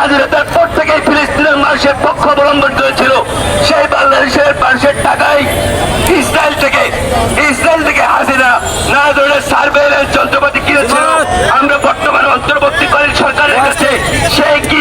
স্বাধীনতার পর থেকে ফিলিস্তিনের মানুষের পক্ষ অবলম্বন করেছিল। সেই বাংলাদেশের মানুষের টাকায় ইসরায়েল থেকে ইসরায়েল থেকে হাসিনা নানা ধরনের সার্ভেলেন্স যন্ত্রপাতি কিনেছিল। আমরা বর্তমানে অন্তর্বর্তীকালীন সরকারের কাছে সেই কি